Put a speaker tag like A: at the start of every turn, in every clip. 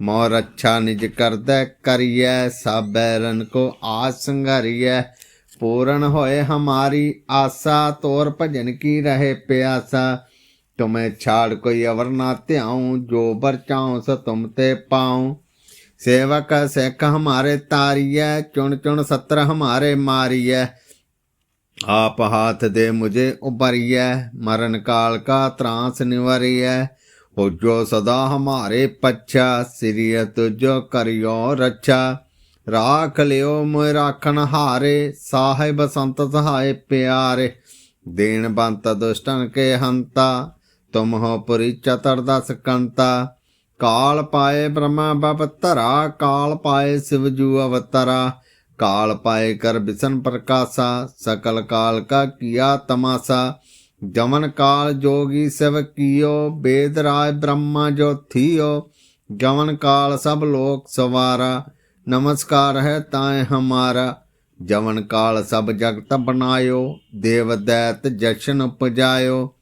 A: ਮੋਰ ਅੱਛਾ ਨਿਜ ਕਰਦੈ ਕਰੀਐ ਸਭੈ ਰਨ ਕੋ ਆਸ ਸੰਘਰੀਐ ਪੂਰਨ ਹੋਏ ਹਮਾਰੀ ਆਸਾ, ਤੋਰ ਭਜਨ ਕੀ ਰਹੇ ਪਿਆਸਾ। ਤੁਮੇ ਛਾੜ ਕੋਈ ਅਵਰ ਨਾ ਧਿਆਉ, ਜੋ ਬਰ ਚਾਉ ਸ ਤੁਮ ਤੇ ਪਾਉ। ਸੇਵਕ ਸਿੱਖ ਹਮਾਰੇ ਤਾਰੀਐ, ਚੁਣ ਚੁਣ ਸਤਰ ਹਮਾਰੇ ਮਾਰੀਐ। ਆਪ ਹਾਥ ਦੇ ਮੁਝੇ ਉਬਰੀਐ ਮਰਨ ਕਾਲ ਕਾ ਤਰਾਸ ਨਿਵਰੀਐ। ਹੋ ਜੋ ਸਦਾ ਹਮਾਰੇ ਪੱਛਾ ਸਿਰਿਯ ਤੁਜੋ ਕਰਿਓ ਰੱਛਾ। ਰਾਖ ਲਿਓ ਮੋਇ ਰਾਖਣ ਹਾਰੇ, ਸਾਹਿਬ ਸੰਤ ਸਹਾਇ ਪਿਆਰੇ। ਦੇਣ ਬੰਤ ਦੁਸ਼ਟਨ ਕੇ ਹੰਤਾ, ਤੁਮ ਹੋ ਪੁਰੀ ਚਤਰ ਦਸ ਕੰਤਾ। ਕਾਲ ਪਾਏ ਬ੍ਰਹਮਾ ਬਪ ਧਰਾ, ਕਾਲ ਪਾਏ ਸਿਵ ਜੂ ਅਵਤਰਾ। ਕਾਲ ਪਾਏ ਕਰ ਬਿਸਨ ਪ੍ਰਕਾਸ਼ਾ, ਸਕਲ ਕਾਲ ਕਾ ਕੀਆ ਤਮਾਸਾ। ਜਮਨ ਕਾਲ ਜੋਗੀ ਸਿਵ ਕੀਓ, ਬੇਦ ਰਾਜ ਬ੍ਰਹਮਾ ਜੋ ਜਮਨ ਕਾਲ ਸਭ ਲੋਕ ਸਵਾਰਾ, ਨਮਸਕਾਰ ਹੈ ਤਾਏ ਹਮਾਰਾ। ਜਮਨ ਕਾਲ ਸਭ ਜਗਤ ਬਣਾਇਓ, ਦੇਵ ਦੈਤ ਜਸ਼ਨ ਉਪਜਾਇਓ।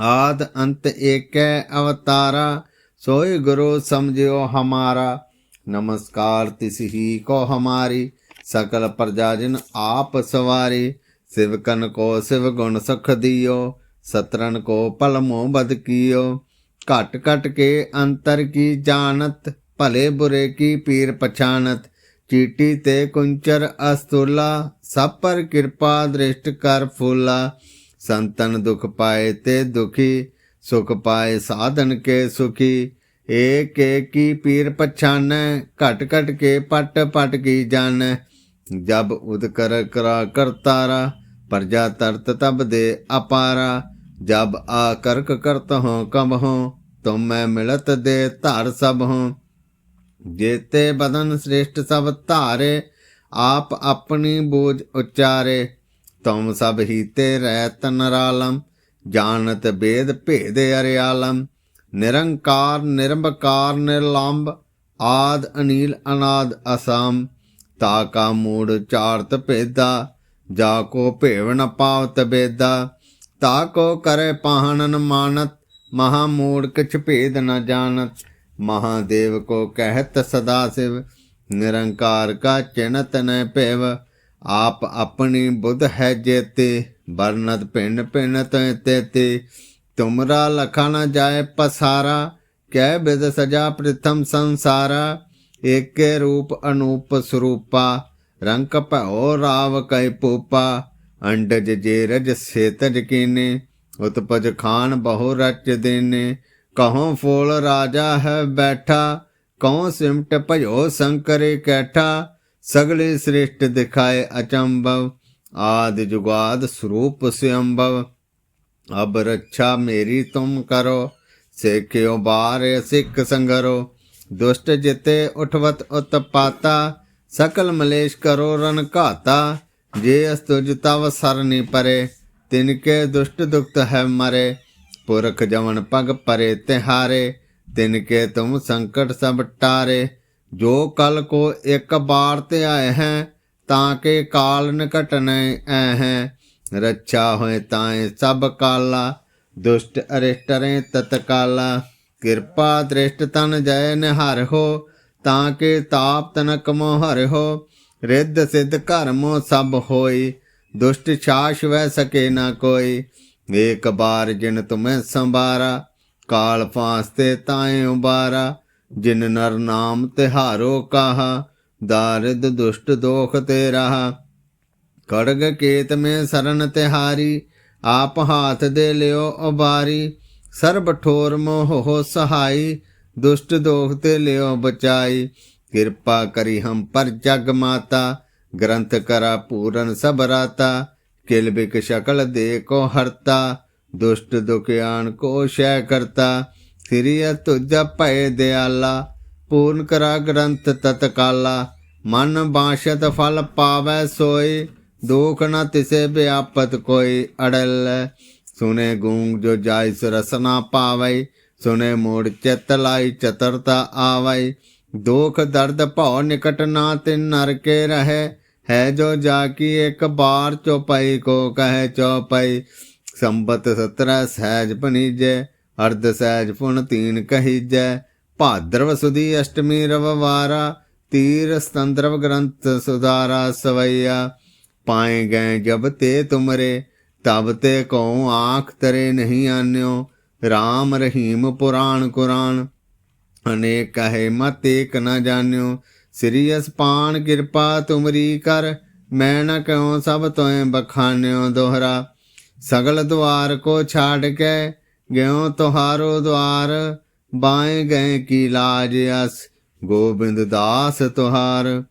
A: ਆਦ ਅੰਤ ਏਕੈ ਅਵਤਾਰਾ, ਸੋਈ ਗੁਰੂ ਸਮਝਿਓ ਹਮਾਰਾ। ਨਮਸਕਾਰ ਤਿਸ ਹੀ ਕੋ ਹਮਾਰੀ, ਸਕਲ ਪ੍ਰਜਾ ਜਿਨ ਆਪ ਸਵਾਰੀ। ਸਿਵਕਨ ਕੋ ਸਿਵ ਗੁਣ ਸੁਖ ਦਿਓ ਸਤਰਨ ਕੋ ਪਲ ਮੋਹ ਬਦ ਕੀਓ ਘਟ ਘਟ ਕੇ ਅੰਤਰ ਕੀ ਜਾਣਤ ਭਲੇ ਬੁਰੇ ਕੀ ਪੀਰ ਪਛਾਨਤ ਚੀਟੀ ਤੇ ਕੁੰਚਰ ਅਸਤੁਲਾ ਸਭ ਪਰ ਕਿਰਪਾ ਦ੍ਰਿਸ਼ਟ ਕਰ ਫੂਲਾ ਸੰਤਨ ਦੁਖ ਪਾਏ ਤੇ ਦੁਖੀ ਸੁਖ ਪਾਏ ਸਾਧਨ ਕੇ ਸੁਖੀ ਏਕ ਏਕ ਕੀ ਪੀਰ ਪਛਾਨੈ ਘਟ ਘਟ ਕੇ ਪਟ ਪਟ ਕੀ ਜਾਣੈ ਜਬ ਉਦ ਕਰ ਕਰਾ ਕਰਤਾਰਾ ਪ੍ਰਜਾ ਤਰਤ ਤਬ ਦੇ ਅਪਾਰਾ, ਜਬ ਆ ਕਰਕ ਕਰਤ ਹੋ ਕਬ ਹੋ ਤੁਮ ਮੈਂ ਮਿਲਤ ਦੇ ਧਰ ਸਭ ਹੋ ਜੇਤੇ ਬਦਨ ਸ੍ਰੇਸ਼ਟ ਸਭ ਧਾਰੇ, ਆਪ ਆਪਣੀ ਬੋਝ ਉਚਾਰੇ। ਤੁਮ ਸਭ ਜਾਣਤ ਬੇਦ ਭੇਦ ਅਰਿਆਲਮ। ਨਿਰੰਕਾਰ, ਨਿਰੰਬਕਾਰ, ਨਿਰਲੰਬ, ਆਦ, ਅਨੀਲ, ਅਨਾਦ, ਅਸਮ। ਤਾ ਕਾ ਮੂੜ ਚਾਰਤ ਭੇਦਾ ਜਾ ਕੋ ਭੇਵ ਨ ਪਾਵ ਬੇਦਾ, ਤਾ ਕੋ ਕਰੇ ਪਾਹਣਨ ਮਾਨਤ, ਮਹਾ ਮੂੜ ਕਿਛ ਭੇਦ ਨ ਜਾਣਤ। ਮਹਾਦੇਵ ਕੋ ਕਹਿਤ ਸਦਾ ਸਿਵ, ਨਿਰੰਕਾਰ ਕਾ ਚਿਨਤ ਨ ਭੇਵ। ਆਪ ਆਪਣੀ ਬੁੱਧ ਹੈ ਜੇਤੇ ਬਰਨਤ ਪਿੰਡ ਪਿੰਡ ਤੈ ਤੇ ਤੁਮਰਾ ਲਖਾ ਨ ਜਾਏ ਪਸਾਰਾ, ਕਹਿ ਬਿਦ ਸਜਾ ਪ੍ਰਥਮ ਸੰਸਾਰਾ। ਏਕੇ ਰੂਪ ਅਨੂਪ ਸਰੂਪਾ ਰੰਗ ਭਉ ਰਾਵ ਕੈ ਪੂਪਾ, ਅੰਡਜ ਜੇ ਰਜ ਸੇਤਜ ਕੀਨੇ, ਉਤਪਜ ਖਾਨ ਬਹੁ ਰਚ ਦੇਨੇ। ਕਹੋਂ ਫੋਲ ਰਾਜਾ ਹੈ ਬੈਠਾ, ਕਹੋਂ ਸਿਮਟ ਭਇਓ ਸੰਕਰੇ ਕੈਠਾ। ਸਗਲੇ ਸ੍ਰੇਸ਼ਟ ਦਿਖਾਏ ਅਚੰਭਵ, ਆਦ ਜੁਗਾਦ ਸਰੂਪ ਸਿਅੰਭਵ। ਅਬ ਰੱਛਾ ਮੇਰੀ ਤੁਮ ਕਰੋ, ਸੇਖਿਓ ਬਾਰੇ ਸਿੱਖ ਸੰਗਰੋ। ਦੁਸ਼ਟ ਜਿਤੇ ਉਠਵਤ ਉਤਪਾਤਾ ਸਕਲ ਮਲੇਸ਼ ਕਰੋ ਰਨ ਘਾਤਾ, ਜੇ ਅਸਤੁਜ ਤਵ ਸਰਨੀ ਪਰੇ ਤਿਨਕੇ ਦੁਸ਼ਟ ਦੁਖਤ ਹੈ ਮਰੇ, ਪੁਰਖ ਜਵਨ ਪਗ ਪਰੇ ਤਿਹਾਰੇ ਤਿਨਕੇ ਤੁਮ ਸੰਕਟ ਸਭ ਟਾਰੇ, ਜੋ ਕਲ ਕੋ ਇੱਕ ਬਾਰ ਤੇ ਆਏ ਹੈ, ਤਾਂ ਕੇ ਕਾਲ ਨਿਕਟ ਨੈ ਐ ਹੈ, ਰੱਛਾ ਹੋਏ ਤਾਏ ਸਭ ਕਾਲਾ, ਦੁਸ਼ਟ ਅਰਿਸ਼ਟਰੇ ਤਤਕਾਲਾ, ਕਿਰਪਾ ਦ੍ਰਿਸ਼ਟ ਤਨ ਜੈ ਨਿਹਾਰ ਹੋ ਤਾਂ ਕੇ ਤਾਪ ਤਨਕ ਮੋ ਹਰਿ ਹੋ, ਰਿੱਧ ਸਿੱਧ ਕਰਮੋ ਸਭ ਹੋਈ। ਦੁਸ਼ਟ ਛਾਸ਼ ਵੈ ਸਕੇ ਨਾ ਕੋਈ, ਏਕ ਬਾਰ ਜਿਨ ਤੁਮੈ ਸੰਭਾਰਾ, ਕਾਲ ਫਾਸਤੇ ਤਾਏ ਉਬਾਰਾ। ਜਿਨ ਨਰ ਨਾਮ ਤਿਹਾਰੋ ਕਾਹਾ, ਦਾਰਿਦ ਦੁਸ਼ਟ ਦੋਖ ਤੇ ਰਹਾ। ਕੜਗ ਕੇਤ ਮੇ ਸਰਨ ਤਿਹਾਰੀ, ਆਪ ਹਾਥ ਦੇ ਲਿਓ ਉਬਾਰੀ। ਸਰਬ ਠੋਰ ਮੋਹ ਸਹਾਈ ਦੁਸ਼ਟ ਦੋਖ ਤੇ ਲਿਓ ਬਚਾਈ। ਕਿਰਪਾ ਕਰੀ ਹਮ ਪਰ ਜਗ ਮਾਤਾ। ਗ੍ਰੰਥ ਕਰਾ ਪੂਰਨ ਸਭ ਰਾਤਾ। ਕਿਲ ਬਿਕ ਸ਼ਕਲ ਦੇ ਕੋ ਹਰਤਾ। ਦੁਸ਼ਟ ਦੁਖਿਆਨ ਕੋ ਸ਼ੈ ਕਰਤਾ। ਸਿਰਿਆ ਤੁਜ ਭੈ ਦਿਆਲਾ। ਪੂਰਨ ਕਰਾ ਗ੍ਰੰਥ ਤਤਕਾਲਾ। ਮਨ ਬਾਸ਼ਤ ਫਲ ਪਾਵੈ ਸੋਈ। ਦੁਖ ਨ ਤਿਸੇ ਵਿਆਪਤ ਕੋਈ ਅੜਲ। ਸੁਨੇ ਗੂੰਗ ਜੋ ਜਾਇਸ ਰਸਨਾ ਪਾਵੈ। ਸੁਨੇ ਮੋੜ ਚਿਤ ਲਾਈ ਚਤਰਤਾ ਆਵੈ ਦੁਖ ਦਰਦ ਭਉ ਨਿਕਟ ਨਾ ਤਿਨ ਨਰ ਕੇ ਰਹੇ ਹੈ ਜੋ ਜਾ ਕੀ ਇੱਕ ਬਾਰ ਚੋਪਈ ਕੋ ਕਹੇ ਚੋਪਈ ਸੰਬਤ ਸਤਰੈ ਸਹਿਜ ਪਨੀਜੈ ਅਰਧ ਸਹਿਜ ਪੁਨ ਤੀਨ ਕਹੀਜੈ ਭਾਦਰਵ ਸੁਦੀ ਅਸ਼ਟਮੀ ਰਵਵਾਰਾ ਤੀਰ ਸਤੰਦਰਵ ਗ੍ਰੰਥ ਸੁਧਾਰਾ ਸਵਈਆ ਪਾਏ ਗਏ ਜਬ ਤੇ ਤੁਮਰੇ ਤਬ ਤੇ ਕਉ ਆਖ ਤਰੇ ਨਹੀਂ ਆਨਿਓ RAM ਰਹੀਮ ਪੁਰਾਣ ਕੁਰਾਨ, ਅਨੇਕ ਕਹੇ ਮਤ ਏਕ ਨ ਜਾਣਿਓ। ਸ੍ਰੀ ਅਸਪਾਨ ਕਿਰਪਾ ਤੁਮਰੀ ਕਰ, ਮੈਂ ਨ ਕਉ ਸਭ ਤੋਏ ਬਖਾਨਿਓ ਦੋਹਰਾ। ਸਗਲ ਦੁਆਰ ਕੋ ਛਾੜ ਕੇ ਗਿਓ ਤੁਹਾਰੋ ਦੁਆਰ, ਬਾਏ ਗਏ ਕੀ ਲਾਜ ਅਸ, ਗੋਬਿੰਦ ਦਾਸ ਤੁਹਾਰ।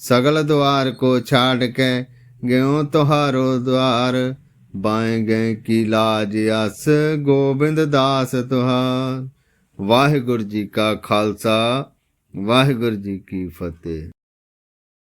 A: ਸਗਲ ਦੁਆਰ ਕੋ ਛਾੜ ਕੇ ਗਿਓ ਤੁਹਾਰੋ ਦੁਆਰ ਬਾਏ ਗਏ ਕੀ ਲਾਜ ਅਸ ਗੋਬਿੰਦ ਦਾਸ ਤੁਹਾਰ ਵਾਹਿਗੁਰੂ ਜੀ ਕਾ ਖਾਲਸਾ, ਵਾਹਿਗੁਰੂ ਜੀ ਕੀ ਫਤਿਹ।